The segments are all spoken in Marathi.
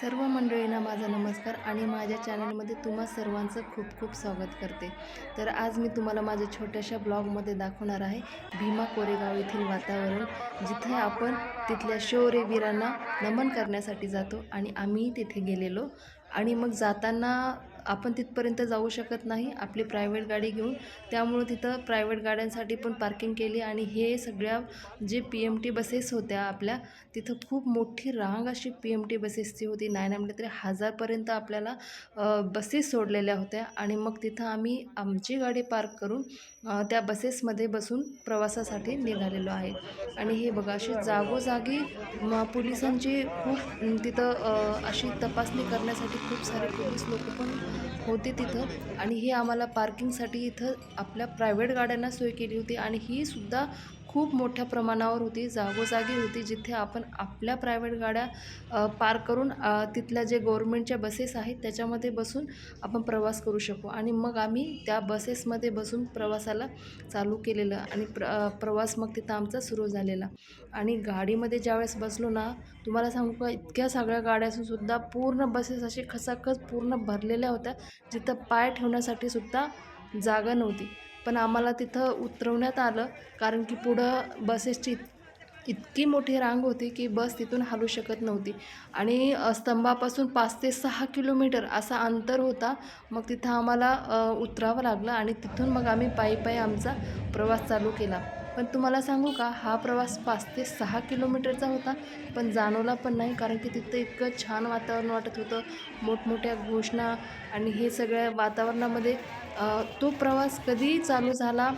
सर्व मंडळींना माझा नमस्कार आणि माझ्या चॅनलमध्ये तुम्हा सर्वांचं खूप खूप स्वागत करते. तर आज मी तुम्हाला माझ्या छोट्याशा ब्लॉगमध्ये दाखवणार आहे भीमा कोरेगाव येथील वातावरण जिथे आपण तिथल्या शौर्यवीरांना नमन करण्यासाठी जातो आणि आम्ही तिथे गेलेलो. आणि मग जाताना आपण तिथपर्यंत जाऊ शकत नाही. आपली प्रायव्हेट गाडी घेऊन. त्यामुळं तिथं प्रायव्हेट गाड्यांसाठी पण पार्किंग केली आणि हे सगळ्या J P M T buses होत्या आपल्या तिथं खूप मोठी रांग अशी पी एम टी बसेसची होती. नाही नाही म्हटलं तरी हजारपर्यंत आपल्याला बसेस सोडलेल्या होत्या. आणि मग तिथं आम्ही आमची गाडी पार्क करून त्या बसेसमध्ये बसून प्रवासासाठी निघालेलो आहे. आणि हे बघा अशी जागोजागी पोलिसांची खूप तिथं अशी तपासणी करण्यासाठी खूप सारे पोलीस लोक पण होते तिथं. आणि हे आम्हाला पार्किंगसाठी इथं आपल्या प्रायव्हेट गाड्यांना सोय केली होती. आणि ही सुद्धा खूप मोठ्या प्रमाणावर होती जागोजागी होती जिथे आपण आपल्या प्रायव्हेट गाड्या पार करून तिथल्या जे गव्हर्मेंटच्या बसेस आहेत त्याच्यामध्ये बसून आपण प्रवास करू शकू. आणि मग आम्ही त्या बसेसमध्ये बसून प्रवासाला चालू केलेलं आणि प्र प्रवास मग तिथं आमचा सुरू झालेला. आणि गाडीमध्ये ज्यावेळेस बसलो ना तुम्हाला सांगू का इतक्या सगळ्या गाड्या असूनसुद्धा पूर्ण बसेस असे खसाखस पूर्ण भरलेल्या होत्या जिथं पाय ठेवण्यासाठी सुद्धा जागा नव्हती. पण आम्हाला तिथं उतरवण्यात आलं कारण की पुढं बसेसची इत- इतकी मोठी रांग होती की बस तिथून हलू शकत नव्हती. आणि स्तंभापासून पाच ते सहा किलोमीटर असा अंतर होता. मग तिथं आम्हाला उतरावं लागलं आणि तिथून मग आम्ही पायी पायी आमचा प्रवास चालू केला. पण तुम्हाला सांगू का हा प्रवास पाच ते सहा किलोमीटरचा होता पण जाणवला पण नाही कारण की तिथं इतकं छान वातावरण वाटत होतं मोठमोठ्या घोषणा आणि हे सगळ्या वातावरणामध्ये तो प्रवास कधी चालू झाला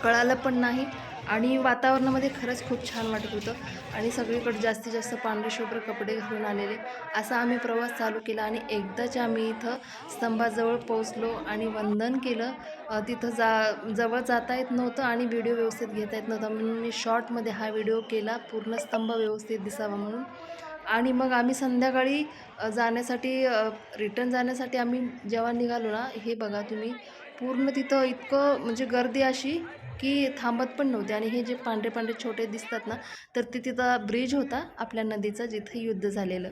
कळालं पण नाही. आणि वातावरणामध्ये खरंच खूप छान वाटत होतं. आणि सगळीकडे जास्तीत जास्त पांढरे शुभ्र कपडे घालून आलेले. असा आम्ही प्रवास चालू केला आणि एकदाच आम्ही इथं स्तंभाजवळ पोहोचलो आणि वंदन केलं. तिथं जा जवळ जाता येत नव्हतं आणि व्हिडिओ व्यवस्थित घेता येत नव्हता. म्हणून मी शॉर्टमध्ये हा व्हिडिओ केला पूर्ण स्तंभ व्यवस्थित दिसावा म्हणून. आणि मग आम्ही संध्याकाळी जाण्यासाठी रिटर्न जाण्यासाठी आम्ही जेव्हा निघालो ना हे बघा तुम्ही. पूर्ण तिथं इतकं म्हणजे गर्दी अशी की थांबत पण नव्हते. आणि हे जे पांढरे पांढरे छोटे दिसतात ना तर ते तिथं ब्रिज होता आपल्या नदीचा जिथे युद्ध झालेलं.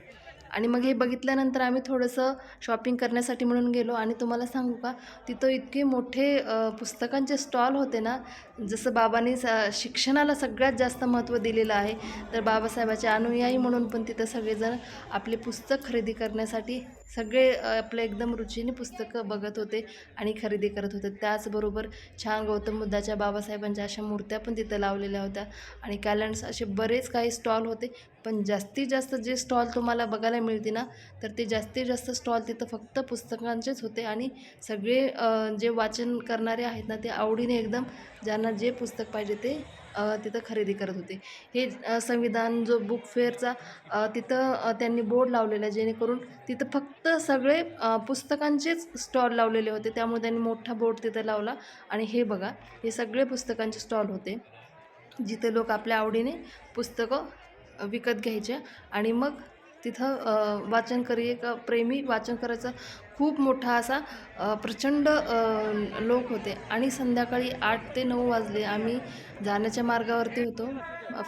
आणि मग हे बघितल्यानंतर आम्ही थोडंसं शॉपिंग करण्यासाठी म्हणून गेलो. आणि तुम्हाला सांगू का तिथं इतके मोठे पुस्तकांचे स्टॉल होते ना जसं बाबांनी स शिक्षणाला सगळ्यात जास्त महत्त्व दिलेलं आहे तर बाबासाहेबाचे अनुयायी म्हणून पण तिथं सगळेजण आपले पुस्तक खरेदी करण्यासाठी सगळे आपले एकदम रुचीने पुस्तकं बघत होते आणि खरेदी करत होते. त्याचबरोबर छान गौतम बुद्धाच्या बाबासाहेबांच्या अशा मूर्त्या पण तिथं लावलेल्या होत्या. आणि कॅलेंडर्स असे बरेच काही स्टॉल होते. पण जास्तीत जास्त जे स्टॉल तुम्हाला बघायला मिळते ना तर ते जास्तीत जास्त स्टॉल तिथं फक्त पुस्तकांचेच होते आणि सगळे जे वाचन करणारे आहेत ना ते आवडीने एकदम ज्यांना जे पुस्तक पाहिजे ते तिथं खरेदी करत होते. हे संविधान जो बुक फेअरचा तिथं त्यांनी बोर्ड लावलेला आहे जेणेकरून तिथं फक्त सगळे पुस्तकांचेच स्टॉल लावलेले होते. त्यामुळे त्यांनी मोठा बोर्ड तिथं लावला आणि हे बघा हे सगळे पुस्तकांचे स्टॉल होते जिथे लोक आपल्या आवडीने पुस्तकं विकत घ्यायच्या. आणि मग तिथं वाचनकरी एक प्रेमी वाचन करायचा खूप मोठा असा प्रचंड लोक होते. आणि संध्याकाळी आठ ते नऊ वाजले. आम्ही जाण्याच्या मार्गावरती होतो.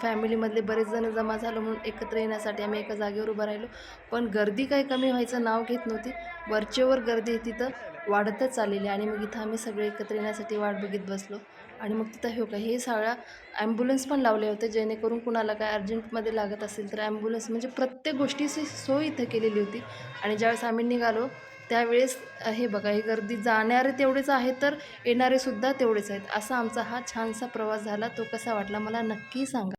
फॅमिलीमधले बरेच जण जमा झालो म्हणून एकत्र येण्यासाठी आम्ही एका जागेवर उभं राहिलो. पण गर्दी काही कमी व्हायचं नाव घेत नव्हती. वरचेवर गर्दी तिथं वाढतच चाललेली आणि मग इथं आम्ही सगळे एकत्र येण्यासाठी वाट बघित बसलो. आणि मग तिथं हे का हे सगळ्या ॲम्ब्युलन्स पण लावले होते जेणेकरून कुणाला काय अर्जंटमध्ये लागत असेल तर ॲम्ब्युलन्स म्हणजे प्रत्येक गोष्टीची सोय इथं केलेली होती. आणि ज्यावेळेस आम्ही निघालो त्यावेळेस हे बघा ही गर्दी जाणारे तेवढेच आहे तर येणारे सुद्धा तेवढेच आहेत. असा आमचा हा छानसा प्रवास झाला. तो कसा वाटला मला नक्की सांगा.